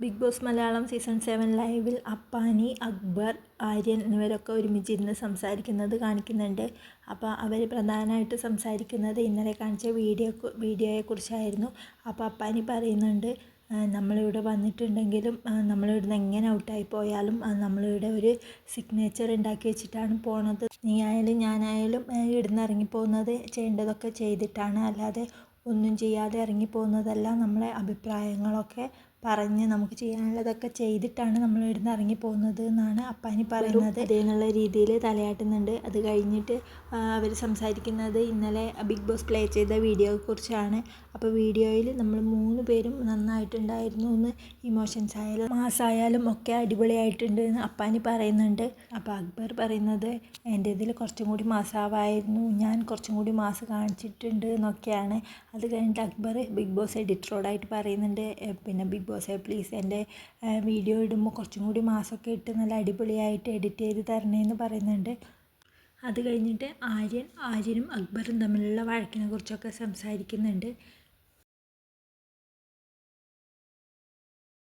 Bigg Boss Malayalam season seven ലൈവിൽ അപ്പാനി അക്ബർ ആര്യൻ എന്നിവരൊക്കെ ഒരുമിച്ചിരുന്ന് സംസാരിക്കുന്നത് കാണിക്കുന്നുണ്ട്. അപ്പോൾ അവർ പ്രധാനമായിട്ട് സംസാരിക്കുന്നത് ഇന്നലെ കാണിച്ച വീഡിയോ വീഡിയോയെക്കുറിച്ചായിരുന്നു. അപ്പോൾ അപ്പാനി പറയുന്നുണ്ട് നമ്മളിവിടെ വന്നിട്ടുണ്ടെങ്കിലും നമ്മളിവിടുന്ന് എങ്ങനെ ഔട്ടായി പോയാലും നമ്മളിവിടെ ഒരു സിഗ്നേച്ചർ ഉണ്ടാക്കി വെച്ചിട്ടാണ് പോണത്. നീ ആയാലും ഞാനായാലും ഇവിടുന്ന് ഇറങ്ങിപ്പോകുന്നത് ചെയ്യേണ്ടതൊക്കെ ചെയ്തിട്ടാണ്. അല്ലാതെ ഒന്നും ചെയ്യാതെ ഇറങ്ങിപ്പോകുന്നതല്ല നമ്മളെ അഭിപ്രായങ്ങളൊക്കെ പറഞ്ഞ് നമുക്ക് ചെയ്യാനുള്ളതൊക്കെ ചെയ്തിട്ടാണ് നമ്മൾ ഇവിടുന്ന് ഇറങ്ങി പോകുന്നത് എന്നാണ് അപ്പാനി പറയുന്നത്. അതേന്നുള്ള രീതിയിൽ തലയാട്ടുന്നുണ്ട്. അത് കഴിഞ്ഞിട്ട് അവർ സംസാരിക്കുന്നത് ഇന്നലെ ബിഗ് ബോസ് പ്ലേ ചെയ്ത വീഡിയോയെക്കുറിച്ചാണ്. അപ്പോൾ വീഡിയോയിൽ നമ്മൾ മൂന്ന് പേരും നന്നായിട്ടുണ്ടായിരുന്നു എന്ന് ഇമോഷൻസ് ആയാലും മാസ് ആയാലും ഒക്കെ അടിപൊളിയായിട്ടുണ്ട് എന്ന് അപ്പാനി പറയുന്നുണ്ട്. അപ്പോൾ അക്ബർ പറയുന്നത് എന്റെ ഇതിൽ കുറച്ചും കൂടി മാസാവായിരുന്നു. ഞാൻ കുറച്ചും കൂടി മാസ് കാണിച്ചിട്ടുണ്ട് എന്നൊക്കെയാണ്. അത് കഴിഞ്ഞിട്ട് അക്ബർ ബിഗ് ബോസ് എഡിറ്ററോടായിട്ട് പറയുന്നുണ്ട്. പിന്നെ ബിഗ് ബോസെ പ്ലീസ് എന്റെ വീഡിയോ ഇടുമ്പോൾ കുറച്ചും കൂടി മാസമൊക്കെ ഇട്ട് നല്ല അടിപൊളിയായിട്ട് എഡിറ്റ് ചെയ്ത് തരണേന്ന് പറയുന്നുണ്ട്. അത് കഴിഞ്ഞിട്ട് ആര്യൻ ആര്യനും അക്ബറും തമ്മിലുള്ള വഴക്കിനെ കുറിച്ചൊക്കെ സംസാരിക്കുന്നുണ്ട്.